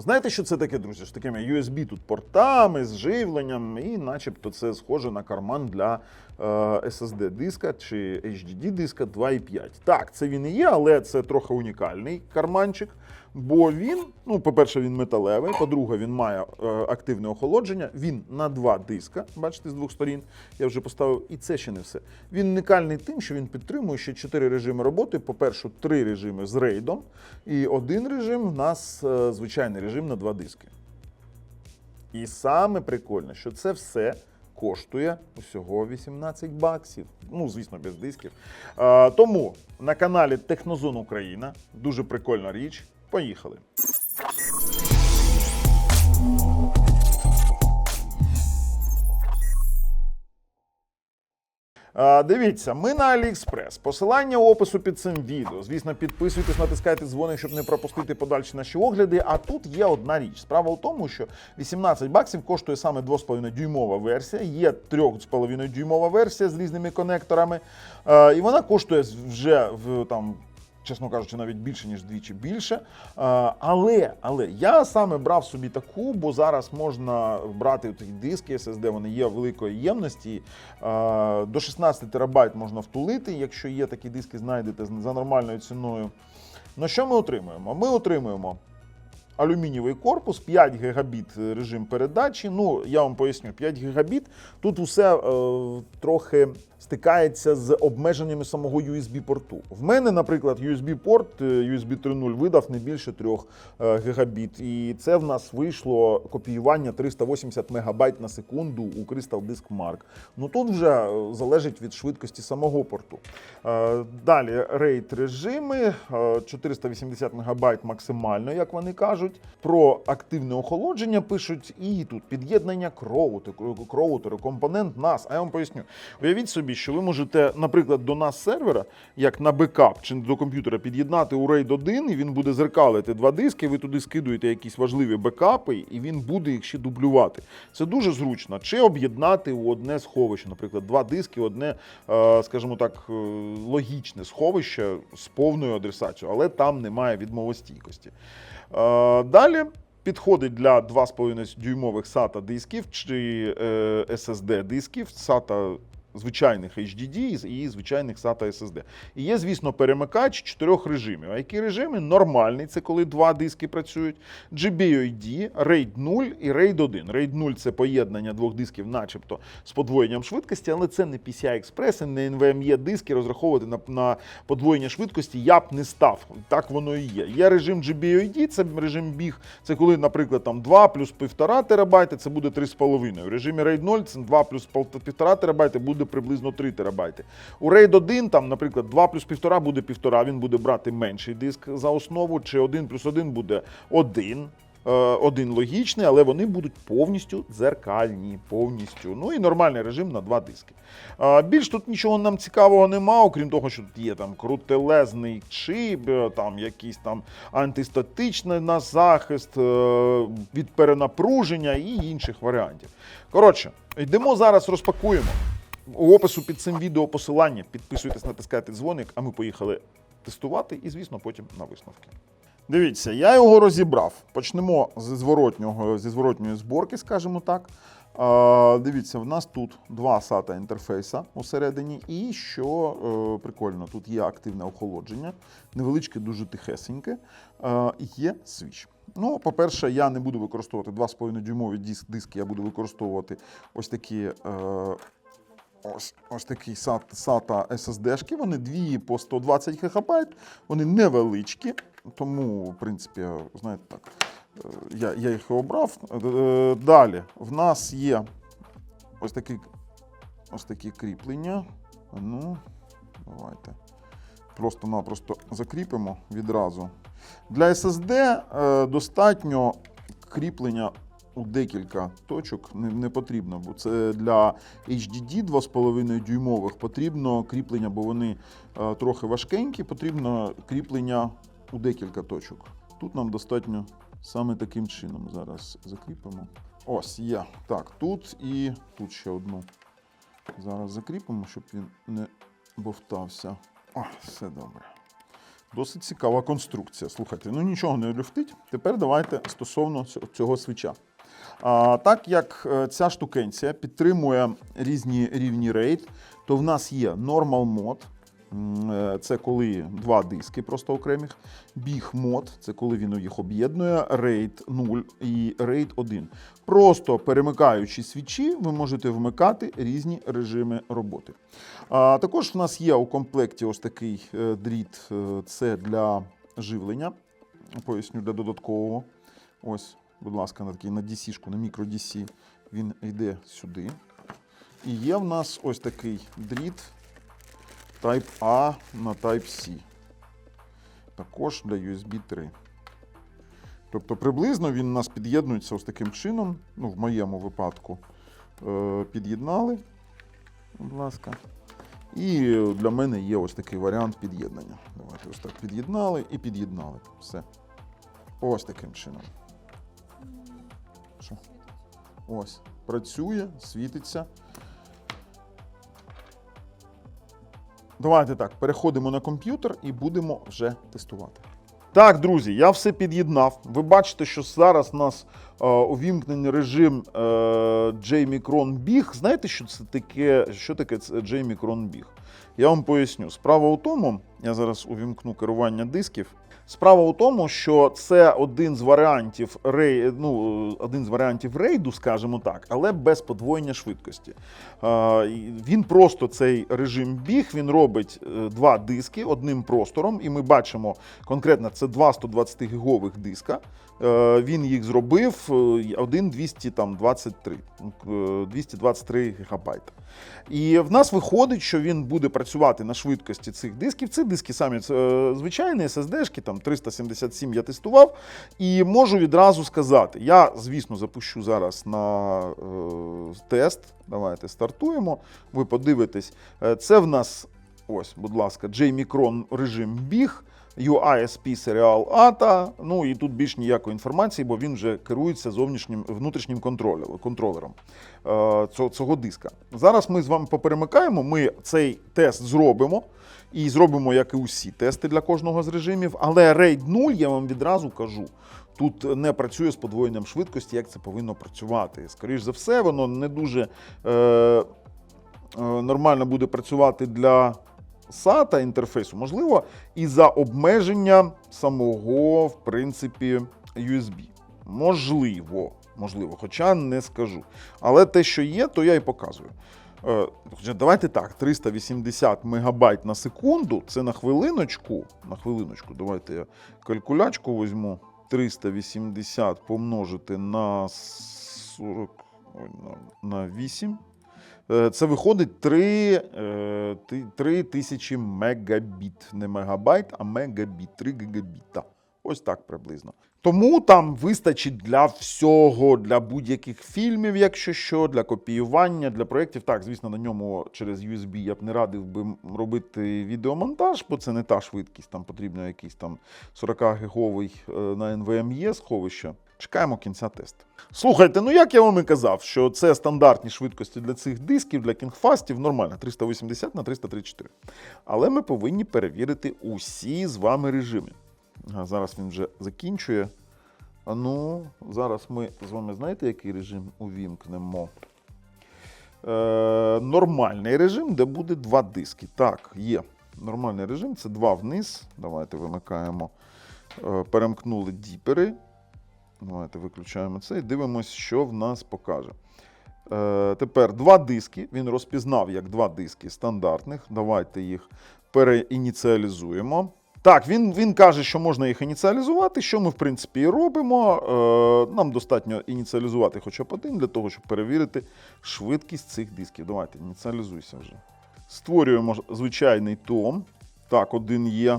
Знаєте, що це таке, друзі? З такими USB тут портами, з живленням, і начебто це схоже на карман для е, SSD диска чи HDD диска 2.5. Так, це він і є, але це трохи унікальний карманчик. Бо він, ну, по-перше, він металевий, по-друге, він має е, активне охолодження. Він на два диска, бачите, з двох сторін. Я вже поставив, і це ще не все. Він унікальний тим, що він підтримує ще чотири режими роботи. По-перше, три режими з рейдом, і один режим в нас е, звичайний режим на два диски. І саме прикольне, що це все коштує усього 18 баксів. Ну, звісно, без дисків. Е, тому на каналі Технозон Україна дуже прикольна річ. Поїхали. Дивіться, ми на AliExpress. Посилання у опису під цим відео. Звісно, підписуйтесь, натискайте дзвоник, щоб не пропустити подальші наші огляди. А тут є одна річ. Справа в тому, що 18 баксів коштує саме 2,5 дюймова версія. Є 3,5 дюймова версія з різними конекторами. І вона коштує вже в там. Чесно кажучи, навіть більше, ніж двічі більше. Але, але я саме брав собі таку, бо зараз можна брати такі диски SSD, вони є великої ємності. До 16 терабайт можна втулити, якщо є такі диски, знайдете за нормальною ціною. Ну що ми отримуємо? Ми отримуємо алюмінієвий корпус, 5 гігабіт режим передачі. Ну, я вам поясню, 5 гігабіт. Тут усе е, трохи стикається з обмеженнями самого USB-порту. В мене, наприклад, USB-порт е, USB 3.0 видав не більше 3 е, гігабіт. І це в нас вийшло копіювання 380 мегабайт на секунду у Crystal Disk Mark. Ну тут вже е, залежить від швидкості самого порту. Далі RAID режими, е, 480 мегабайт максимально, як вони кажуть. Про активне охолодження пишуть, і тут під'єднання к роутеру, к роутеру, компонент NAS. А я вам поясню. Уявіть собі, що ви можете, наприклад, до нас сервера, як на бекап чи до комп'ютера, під'єднати у RAID 1, і він буде зеркалити два диски. Ви туди скидуєте якісь важливі бекапи, і він буде їх ще дублювати. Це дуже зручно. Чи об'єднати у одне сховище, наприклад, два диски, одне, е, скажімо так, е, логічне сховище з повною адресацією, але там немає відмовостійкості. Е, Далі. Підходить для 2,5 дюймових SATA дисків чи SSD дисків, SATA звичайних HDD і звичайних SATA SSD. І є, звісно, перемикач чотирьох режимів. А які режими? Нормальний, це коли два диски працюють. GBOID, RAID 0 і RAID 1. RAID 0 це поєднання двох дисків, начебто, з подвоєнням швидкості, але це не PCI Express, не NVMe диски. Розраховувати на, на подвоєння швидкості я б не став. Так воно і є. Є режим GBOID, це режим біг. Це коли, наприклад, там 2 плюс 1,5 терабайти, це буде 3,5. В режимі RAID 0 це 2 плюс 1,5 терабайти буде приблизно 3 терабайти. У RAID 1, там, наприклад, 2 плюс 1,5 буде 1,5, він буде брати менший диск за основу, чи 1 плюс 1 буде 1. Е, Один логічний, але вони будуть повністю дзеркальні, повністю. Ну і нормальний режим на два диски. Більш тут нічого нам цікавого нема, окрім того, що тут є там крутелезний чип, е, там якийсь там антистатичний на захист е, від перенапруження і інших варіантів. Коротше, йдемо зараз, розпакуємо. У опису під цим відео посилання. Підписуйтесь, натискайте дзвоник, а ми поїхали тестувати і, звісно, потім на висновки. Дивіться, я його розібрав. Почнемо зі зворотнього, зі зворотньої зборки, скажімо так. Е, дивіться, в нас тут два SATA інтерфейса усередині, і що е, прикольно, тут є активне охолодження, невеличке, дуже тихесеньке. Е, є свіч. Ну, по-перше, я не буду використовувати 2,5 дюймові диски, я буду використовувати ось такі. Е, Ось, ось такі SATA, SSD-шки, вони дві по 120 ГБ, вони невеличкі, тому, в принципі, знаєте так, е, я, я їх обрав. Е, Далі в нас є ось такі, ось такі кріплення. Ну, давайте. Просто-напросто закріпимо відразу. Для SSD е, достатньо кріплення декілька точок не, не потрібно, бо це для HDD 2,5 дюймових потрібно кріплення, бо вони е, трохи важкенькі, потрібно кріплення у декілька точок. Тут нам достатньо саме таким чином. Зараз закріпимо. Ось є. Так, тут і тут ще одну. Зараз закріпимо, щоб він не бовтався. О, все добре. Досить цікава конструкція. Слухайте, ну нічого не люфтить. Тепер давайте стосовно цього- свіча. А, так як е, ця штукенція підтримує різні рівні рейд, то в нас є Normal Mode, е, це коли два диски просто окремих. Big Mode, це коли він їх об'єднує, RAID 0 і RAID 1. Просто перемикаючи свічі, ви можете вмикати різні режими роботи. А, також в нас є у комплекті ось такий е, дріт, це для живлення. Поясню для додаткового. Ось, будь ласка, на такий на DC-шку, на мікро DC. Він йде сюди. І є в нас ось такий дріт Type A на Type C. Також для USB 3. Тобто приблизно він у нас під'єднується ось таким чином. Ну, в моєму випадку е, під'єднали. Будь ласка. І для мене є ось такий варіант під'єднання. Давайте ось так під'єднали і під'єднали. Все. Ось таким чином. Що? Ось. Працює, світиться. Давайте так, переходимо на комп'ютер і будемо вже тестувати. Так, друзі, я все під'єднав. Ви бачите, що зараз у нас е, увімкнений режим е, JMicron Big. Знаєте, що це таке? Що таке JMicron Big? Я вам поясню. Справа у тому, я зараз увімкну керування дисків. Справа у тому, що це один з варіантів рей, ну, один з варіантів рейду, скажімо так, але без подвоєння швидкості. Він просто цей режим біг, він робить е, два диски одним простором, і ми бачимо конкретно це два 120 гігових диска. Е, Він їх зробив е, один 223, е, 223 гігабайта. І в нас виходить, що він буде працювати на швидкості цих дисків. Ці диски самі е, звичайні SSD-шки, там 377 я тестував. І можу відразу сказати: я, звісно, запущу зараз на е, тест. Давайте стартуємо. Ви подивитесь. Е, Це в нас, ось, будь ласка, JMicron режим біг. UISP Serial ATA, ну і тут більш ніякої інформації, бо він вже керується зовнішнім внутрішнім контролером е, цього диска. Зараз ми з вами поперемикаємо, ми цей тест зробимо. І зробимо, як і усі тести для кожного з режимів. Але RAID 0, я вам відразу кажу, тут не працює з подвоєнням швидкості, як це повинно працювати. Скоріше за все, воно не дуже е, е, нормально буде працювати для SATA інтерфейсу, можливо, і за обмеження самого, в принципі, USB. Можливо, можливо, хоча не скажу. Але те, що є, то я і показую. Е, давайте так, 380 мегабайт на секунду, це на хвилиночку. На хвилиночку, давайте я калькулячку візьму. 380 помножити на 40, на, на 8. Е, Це виходить 3, е, 3 тисячі мегабіт. Не мегабайт, а мегабіт, 3 гігабіта. Ось так приблизно. Тому там вистачить для всього, для будь-яких фільмів, якщо що, для копіювання, для проєктів. Так, звісно, на ньому через USB я б не радив би робити відеомонтаж, бо це не та швидкість, там потрібно якийсь там 40-гіговий е, на NVMe сховище. Чекаємо кінця тесту. Слухайте, ну як я вам і казав, що це стандартні швидкості для цих дисків, для кінгфастів, нормально, 380 на 334. Але ми повинні перевірити усі з вами режими. А зараз він вже закінчує. Ну, зараз ми з вами знаєте, який режим увімкнемо? Е, нормальний режим, де буде два диски. Так, є. Нормальний режим це два вниз. Давайте вимикаємо. Е, перемкнули діпери. Давайте виключаємо це і дивимося, що в нас покаже. Е, тепер два диски. Він розпізнав як два диски стандартних. Давайте їх переініціалізуємо. Так, він, він каже, що можна їх ініціалізувати, що ми, в принципі, і робимо. Е, нам достатньо ініціалізувати хоча б один для того, щоб перевірити швидкість цих дисків. Давайте, ініціалізуйся вже. Створюємо звичайний том. Так, один є.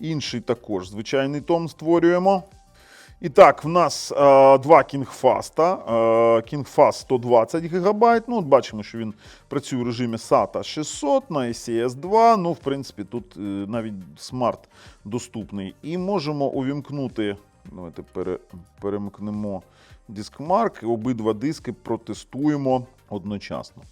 Інший також звичайний том створюємо. І так, в нас е, два кінгфаста. Kingfast 120 ГБ. Ну, от бачимо, що він працює в режимі SATA 600 на SES 2. Ну, в принципі, тут е, навіть смарт доступний. І можемо увімкнути. Давайте пере, перемкнемо дискмарк. Обидва диски протестуємо одночасно.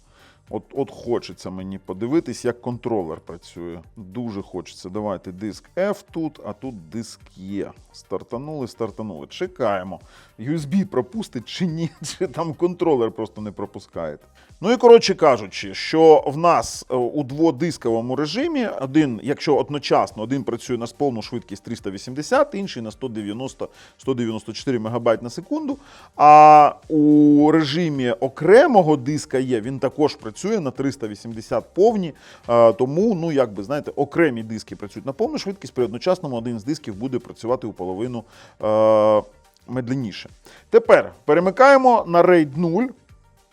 От, от хочеться мені подивитись, як контролер працює. Дуже хочеться. Давайте диск F тут, а тут диск Е. Стартанули, стартанули. Чекаємо. USB пропустить чи ні, чи там контролер просто не пропускає. Ну і коротше кажучи, що в нас е, у дводисковому режимі один, якщо одночасно один працює на повну швидкість 380, інший на 190-194 МБ на секунду. А у режимі окремого диска є, він також працює на 380 повні. Е, Тому, ну якби знаєте, окремі диски працюють на повну швидкість, при одночасному один з дисків буде працювати у половину е, медленніше. Тепер перемикаємо на RAID 0.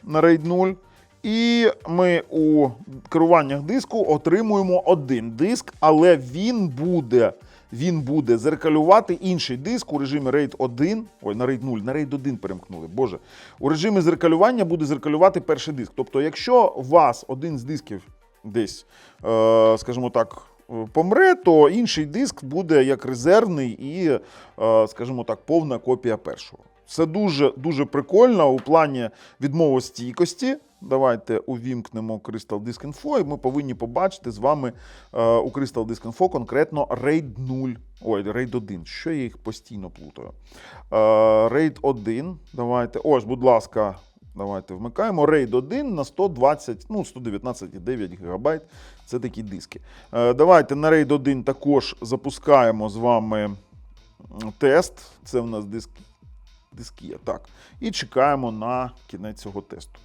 На RAID 0. І ми у керуваннях диску отримуємо один диск, але він буде, він буде зеркалювати інший диск у режимі RAID 1. Ой, на RAID 0, на RAID 1 перемкнули. Боже. У режимі зеркалювання буде зеркалювати перший диск. Тобто, якщо у вас один з дисків десь, е, скажімо так, помре, то інший диск буде як резервний і, е, скажімо так, повна копія першого. Це дуже дуже прикольно у плані відмовостійкості. Давайте увімкнемо Crystal Disk Info, і ми повинні побачити з вами е, у Crystal Disk Info конкретно RAID 0. Ой, RAID 1. Що я їх постійно плутаю? Е, RAID 1. Давайте. Ось, будь ласка, давайте вмикаємо. RAID 1 на 120, ну, 119,9 ГБ. Це такі диски. Е, давайте на RAID 1 також запускаємо з вами тест. Це в нас диск диск є. Так. І чекаємо на кінець цього тесту.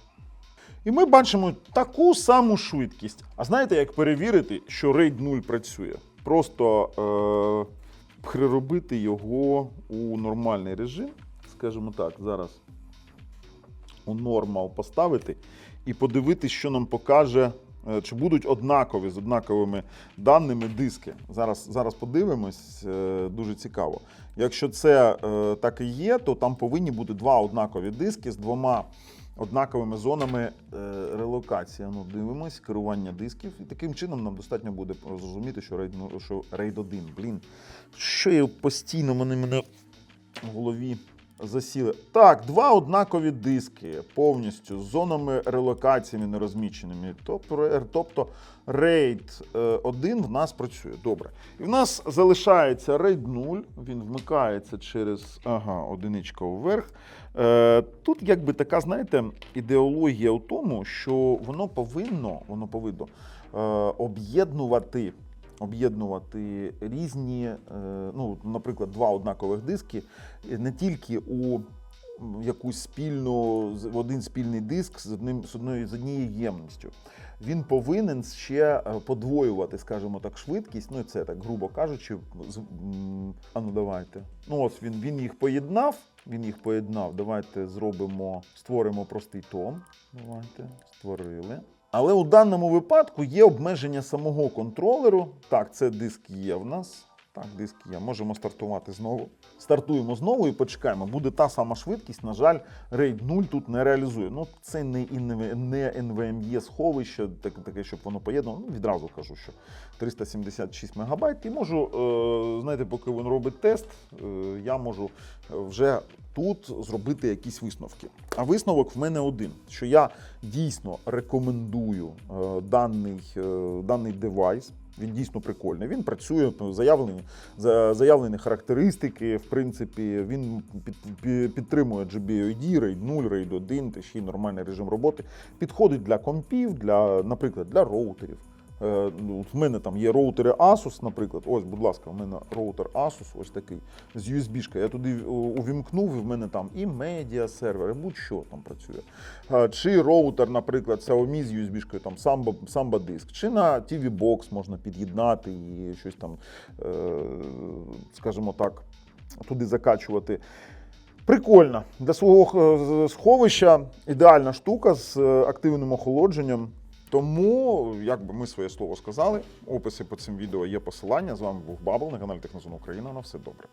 І ми бачимо таку саму швидкість. А знаєте, як перевірити, що RAID 0 працює? Просто е- переробити його у нормальний режим. Скажімо так, зараз у нормал поставити і подивитися, що нам покаже, е, чи будуть однакові з однаковими даними диски. Зараз, зараз подивимось, е, дуже цікаво. Якщо це е, так і є, то там повинні бути два однакові диски з двома однаковими зонами е, релокації. Ну, дивимось, керування дисків. І таким чином нам достатньо буде зрозуміти, що рейд ну, що рейд 1, блін, що я постійно мене, мене в голові засіли. Так, два однакові диски повністю з зонами релокаціями нерозміченими. Тобто, тобто RAID 1 в нас працює. Добре. І в нас залишається RAID 0, він вмикається через ага, одиничка вверх. Е, Тут якби така, знаєте, ідеологія у тому, що воно повинно, воно повинно е, об'єднувати. Об'єднувати різні, е, ну, наприклад, два однакових диски не тільки у якусь спільну, в один спільний диск з одним з одною з однією ємністю. Він повинен ще е, подвоювати, скажімо так, швидкість. Ну, це так, грубо кажучи, з- а ну давайте. Ну, ось він, він їх поєднав. Він їх поєднав. Давайте зробимо, створимо простий том. Давайте, створили. Але у даному випадку є обмеження самого контролеру. Так, це диск є в нас. Так, диск є. Можемо стартувати знову. Стартуємо знову і почекаємо. Буде та сама швидкість. На жаль, RAID 0 тут не реалізує. Ну, це не, не NVMe сховище, так, таке, щоб воно поєднано. Ну, відразу кажу, що 376 МБ. І можу, е, знаєте, поки він робить тест, е, я можу е, вже тут зробити якісь висновки. А висновок в мене один: що я дійсно рекомендую е, даний, е, даний девайс. Він дійсно прикольний. Він працює, ну, заявлені, заявлені характеристики. В принципі, він під, під- підтримує GBOD, RAID 0, RAID 1, та ще й нормальний режим роботи. Підходить для компів, для, наприклад, для роутерів. Е, ну, В мене там є роутери Asus, наприклад. Ось, будь ласка, в мене роутер Asus, ось такий з USB-шка. Я туди е, увімкнув, і в мене там і медіа сервер, і будь-що там працює. Е, Чи роутер, наприклад, Xiaomi з USB-шкою, там Samba, Samba Disk, чи на TV Box можна під'єднати і щось там, скажімо так, туди закачувати. Прикольно. Для свого сховища ідеальна штука з активним охолодженням. Тому, як би ми своє слово сказали, описи по цим відео є посилання. З вами був Бабл на каналі Технозон Україна. На все добре.